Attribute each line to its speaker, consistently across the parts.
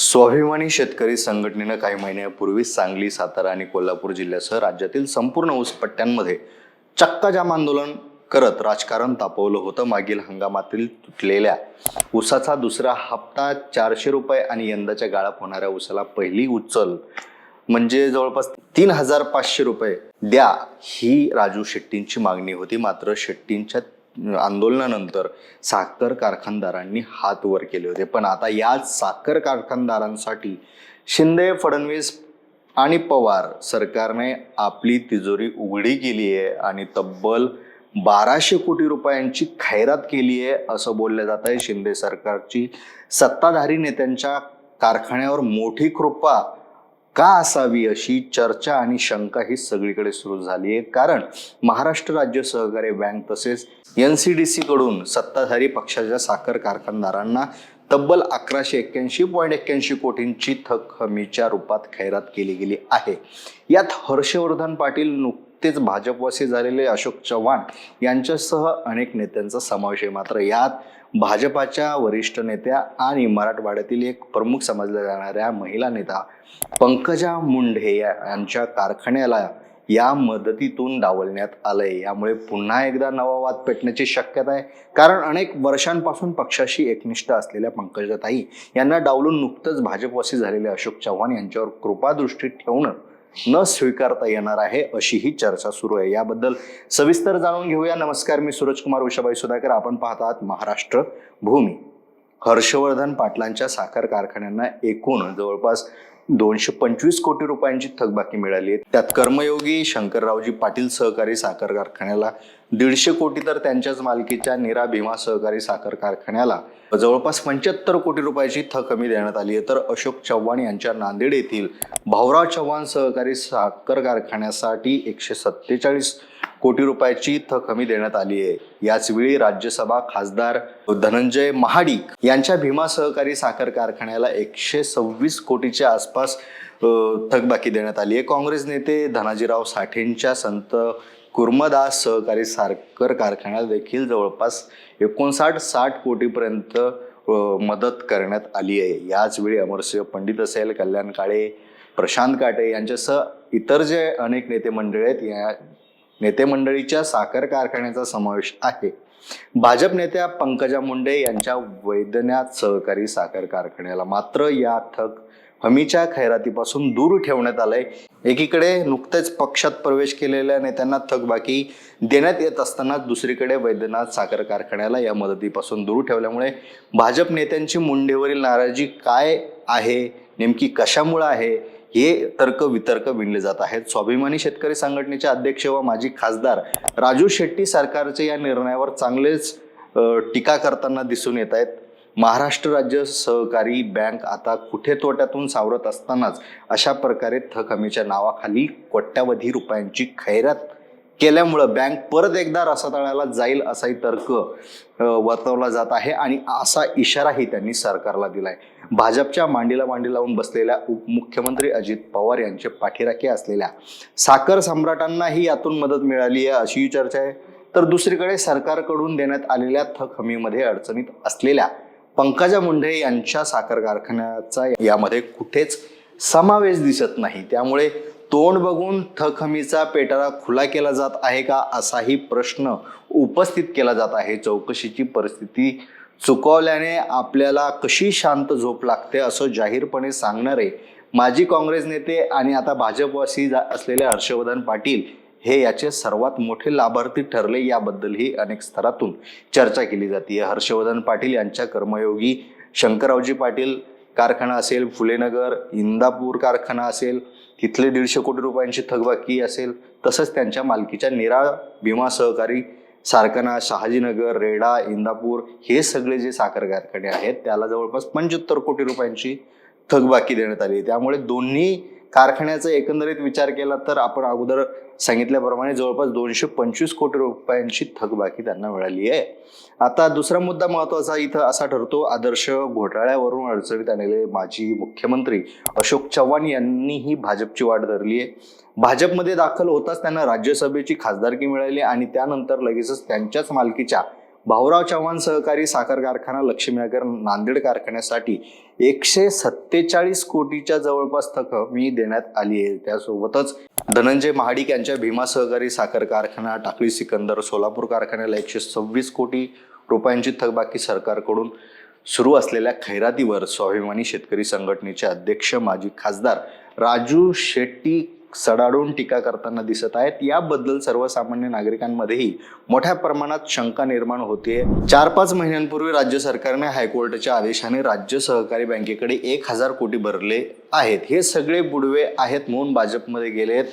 Speaker 1: स्वाभिमानी शेतकरी संघटनेनं काही महिन्यापूर्वी सांगली सातारा आणि कोल्हापूर जिल्ह्यासह राज्यातील संपूर्ण ऊस पट्ट्यांमध्ये चक्काजाम आंदोलन करत राजकारण तापवलं होतं. मागील हंगामातील तुटलेल्या ऊसाचा दुसरा हप्ता चारशे रुपये आणि यंदाच्या गाळप होणाऱ्या ऊसाला पहिली उचल. म्हणजे जवळपास तीन हजार पाचशे रुपये द्या ही राजू शेट्टींची मागणी होती. मात्र शेट्टींच्या आंदोलनानंतर साखर कारखानदारांनी हात वर केले होते. पण आता याच साखर कारखानदारांसाठी शिंदे फडणवीस आणि पवार सरकारने आपली तिजोरी उघडी केली आहे आणि तब्बल बाराशे कोटी रुपयांची खैरात केली आहे असं बोललं जात आहे. शिंदे सरकारची सत्ताधारी नेत्यांच्या कारखान्यावर मोठी कृपा का असावी अशी चर्चा आणि शंका ही सगळीकडे सुरू झाली आहे. कारण महाराष्ट्र राज्य सहकारी बँक तसेच एन सी डी सी कडून सत्ताधारी पक्षाच्या साखर कारखानदारांना तब्बल अकराशे एक्क्याऐंशी पॉईंट एक्क्याऐंशी कोटींची थक हमीच्या रूपात खैरात केली गेली आहे. यात हर्षवर्धन पाटील नुक नुकतेच भाजपवासी झालेले अशोक चव्हाण यांच्यासह अनेक नेत्यांचा समावेश आहे. मात्र यात भाजपाच्या वरिष्ठ नेत्या आणि मराठवाड्यातील एक प्रमुख समजल्या जाणाऱ्या महिला नेता पंकजा मुंढे या- यांच्या कारखान्याला या मदतीतून डावलण्यात आलंय. यामुळे पुन्हा एकदा नवा वाद पेटण्याची शक्यता आहे. कारण अनेक वर्षांपासून पक्षाशी एकनिष्ठ असलेल्या पंकजाताई यांना डावलून नुकतंच भाजपवासी झालेले अशोक चव्हाण यांच्यावर कृपादृष्टी ठेवणं न स्वीकारता येणार आहे अशी ही चर्चा सुरू आहे. याबद्दल सविस्तर जाणून घेऊया. नमस्कार मी सूरजकुमार उषाबाई सुधाकर. आपण पाहत आहात महाराष्ट्र भूमी. हर्षवर्धन पाटलांच्या साखर कारखान्यांना एकूण जवळपास दोनशे पंचवीस कोटी रुपयांची थकबाकी मिळाली आहे. त्यात कर्मयोगी शंकररावजी पाटील सहकारी साखर कारखान्याला दीडशे कोटी तर त्यांच्याच मालकीच्या निरा भीमा सहकारी साखर कारखान्याला. जवळपास पंच्याहत्तर कोटी रुपयाची थक हमी देण्यात आली आहे. तर अशोक चव्हाण यांच्या नांदेड येथील भाऊराव चव्हाण सहकारी साखर कारखान्यासाठी एकशे सत्तेचाळीस कोटी रुपयाची थक हमी देण्यात आली आहे. याचवेळी राज्यसभा खासदार धनंजय महाडिक यांच्या भीमा सहकारी साखर कारखान्याला एकशे सव्वीस कोटीच्या आसपास थकबाकी देण्यात आली आहे. काँग्रेस नेते धनाजीराव साठेंच्या संत कुर्मदास सहकारी साखर कारखान्याला देखील जवळपास एकोणसाठ साठ कोटीपर्यंत मदत करण्यात आली आहे. याचवेळी अमरसिंह पंडित असेल कल्याण काळे प्रशांत काटे यांच्यासह इतर जे अनेक नेते मंडळी आहेत या नेते मंडळीच्या साखर कारखान्याचा समावेश आहे. भाजप नेत्या पंकजा मुंडे यांच्या वैद्यनाथ सहकारी साखर कारखान्याला मात्र या थक हमीच्या खैरातीपासून दूर ठेवण्यात आलंय. एकीकडे नुकतेच पक्षात प्रवेश केलेल्या नेत्यांना थकबाकी देण्यात येत असताना दुसरीकडे वैद्यनाथ साखर कारखान्याला या मदतीपासून दूर ठेवल्यामुळे भाजप नेत्यांची मुंडेवरील नाराजी काय आहे? नेमकी कशामुळे आहे? हे तर्क वितर्क विणले जात आहेत. स्वाभिमानी शेतकरी संघटनेचे अध्यक्ष व माजी खासदार राजू शेट्टी सरकारच्या या निर्णयावर चांगलेच टीका करताना दिसून येत आहेत. महाराष्ट्र राज्य सहकारी बँक आता कुठे तोट्यातून सावरत असतानाच अशा प्रकारे थक हमीच्या नावाखाली कोट्यावधी रुपयांची खैरात केल्यामुळं बँक परत एकदा रसातळाला जाईल असाही तर्क वर्तवला जात आहे आणि असा इशाराही त्यांनी सरकारला दिलाय. भाजपच्या मांडीला मांडी लावून बसलेल्या उपमुख्यमंत्री अजित पवार यांचे पाठीराखे असलेल्या साखर सम्राटांनाही यातून मदत मिळाली आहे अशीही चर्चा आहे. तर दुसरीकडे सरकारकडून देण्यात आलेल्या थक हमीमध्ये अडचणीत असलेल्या पंकजा मुंडे यांच्या साखर कारखान्याचा यामध्ये कुठेच समावेश दिसत नाही. त्यामुळे तोंड बघून थखमीचा पेटारा खुला केला जात आहे का असाही प्रश्न उपस्थित केला जात आहे. चौकशीची परिस्थिती चुकवल्याने आपल्याला कशी शांत झोप लागते असं जाहीरपणे सांगणारे माजी काँग्रेस नेते आणि आता भाजपवासी जा- असलेले हर्षवर्धन पाटील हे याचे सर्वात मोठे लाभार्थी ठरले याबद्दलही अनेक स्तरातून चर्चा केली जाते हर्षवर्धन पाटील यांच्या कर्मयोगी शंकररावजी पाटील कारखाना असेल फुलेनगर इंदापूर कारखाना असेल तिथले दीडशे कोटी रुपयांची थकबाकी असेल तसंच त्यांच्या मालकीच्या निरा भीमा सहकारी सारखाना शहाजीनगर रेडा इंदापूर हे सगळे जे साखर कारखाने आहेत त्याला जवळपास पंच्याहत्तर कोटी रुपयांची थकबाकी देण्यात आली त्यामुळे दोन्ही कारखान्याचा एकंदरीत विचार केला तर आपण अगोदर सांगितल्याप्रमाणे जवळपास दोनशे पंचवीस कोटी रुपयांची थकबाकी त्यांना मिळाली आहे. आता दुसरा मुद्दा महत्त्वाचा इथं असा ठरतो आदर्श घोटाळ्यावरून अडचणीत आलेले माजी मुख्यमंत्री अशोक चव्हाण यांनीही भाजपची वाट धरली आहे. भाजपमध्ये दाखल होताच त्यांना राज्यसभेची खासदारकी मिळाली आणि त्यानंतर लगेचच त्यांच्याच मालकीच्या भाऊराव चव्हाण सहकारी साखर कारखाना लक्ष्मीनगर नांदेड कारखान्यासाठी एकशे सत्तेचाळीस कोटीच्या जवळपास थकमी देण्यात आली आहे. त्यासोबतच धनंजय महाडिक यांच्या भीमा सहकारी साखर कारखाना टाकळी सिकंदर सोलापूर कारखान्याला एकशे सव्वीस कोटी रुपयांची थकबाकी सरकारकडून सुरू असलेल्या खैरातीवर स्वाभिमानी शेतकरी संघटनेचे अध्यक्ष माजी खासदार राजू शेट्टी सडाडून टीका करताना दिसत आहेत. याबद्दल सर्वसामान्य नागरिकांमध्येही मोठ्या प्रमाणात शंका निर्माण होते चार पाच महिन्यांपूर्वी राज्य सरकारने हायकोर्टाच्या आदेशाने राज्य सहकारी बँकेकडे एक हजार कोटी भरले आहेत. हे सगळे बुडवे आहेत म्हणून भाजपमध्ये गेलेत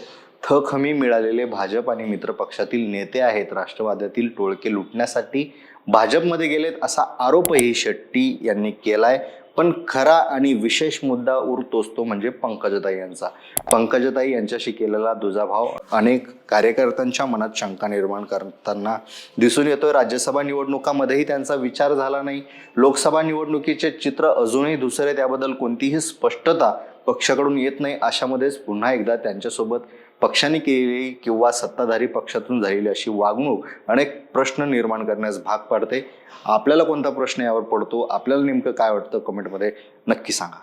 Speaker 1: थक हमी मिळालेले भाजप आणि मित्र पक्षातील नेते आहेत. राष्ट्रवादातील टोळके लुटण्यासाठी भाजपमध्ये गेलेत असा आरोपही शेट्टी यांनी केलाय. पण खरा आणि विशेष मुद्दा उरतोच तो म्हणजे पंकजताई यांचा. पंकजताई यांच्याशी केलेला दुजाभाव अनेक कार्यकर्त्यांच्या मनात शंका निर्माण करताना दिसून येतोय. राज्यसभा निवडणुकामध्येही त्यांचा विचार झाला नाही. लोकसभा निवडणुकीचे चित्र अजूनही दुसरे त्याबद्दल कोणतीही स्पष्टता पक्षाकडून येत नाही. अशामध्येच पुन्हा एकदा त्यांच्यासोबत पक्षाने केलेली किंवा सत्ताधारी पक्षातून झालेली अशी वागणूक अनेक प्रश्न निर्माण करण्यास भाग पाडते. आपल्याला कोणता प्रश्न यावर पडतो? आपल्याला नेमकं काय वाटतं? कमेंटमध्ये नक्की सांगा.